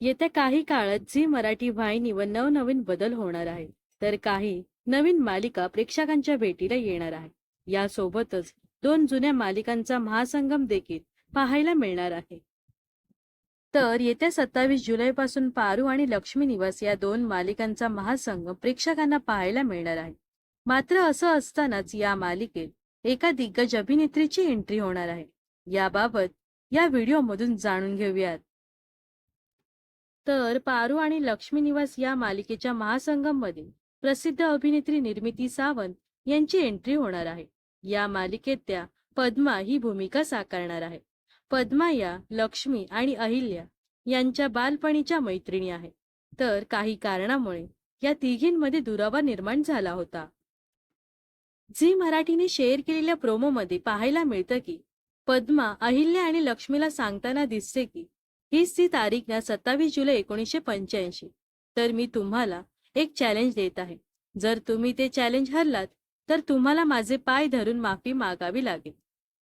येत्या काही काळात झी मराठी वाहिनीवर नवनवीन बदल होणार आहे तर काही नवीन मालिका प्रेक्षकांच्या भेटीला येणार आहे यासोबतच दोन जुन्या मालिकांचा महासंगम देखील पाहायला मिळणार आहे. तर येत्या सत्तावीस जुलैपासून पारू आणि लक्ष्मी निवास या दोन मालिकांचा महासंगम प्रेक्षकांना पाहायला मिळणार आहे. मात्र असं असतानाच या मालिकेत एका दिग्गज अभिनेत्रीची एंट्री होणार आहे. याबाबत या व्हिडिओमधून जाणून घेऊयात. तर पारू आणि लक्ष्मी निवास या मालिकेच्या महासंगममध्ये प्रसिद्ध अभिनेत्री निर्मिती सावंत यांची एंट्री होणार आहे. या मालिकेत त्या पद्मा ही भूमिका साकारणार आहे. पद्मा या लक्ष्मी आणि अहिल्या यांच्या बालपणीच्या मैत्रिणी आहेत. तर काही कारणामुळे या तिघींमध्ये दुरावा निर्माण झाला होता. झी मराठीने शेअर केलेल्या प्रोमोमध्ये पाहायला मिळतं की पद्मा अहिल्या आणि लक्ष्मीला सांगताना दिसते की हीच ती तारीख ना सत्तावीस जुलै एकोणीसशे पंच्याऐंशी. तर मी तुम्हाला एक चॅलेंज देत आहे. जर तुम्ही ते चॅलेंज हरलात तर तुम्हाला माझे पाय धरून माफी मागावी लागेल.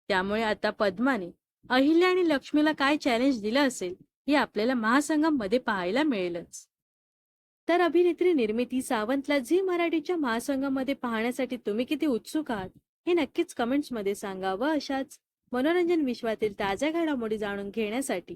त्यामुळे आता पद्माने अहिल्या आणि लक्ष्मीला काय चॅलेंज दिलं असेल हे आपल्याला महासंगममध्ये पाहायला मिळेलच. तर अभिनेत्री निर्मिती सावंतला झी मराठीच्या महासंगममध्ये पाहण्यासाठी तुम्ही किती उत्सुक आहात हे नक्कीच कमेंट्समध्ये सांगा व अशाच मनोरंजन विश्वातील ताज्या घडामोडी जाणून घेण्यासाठी.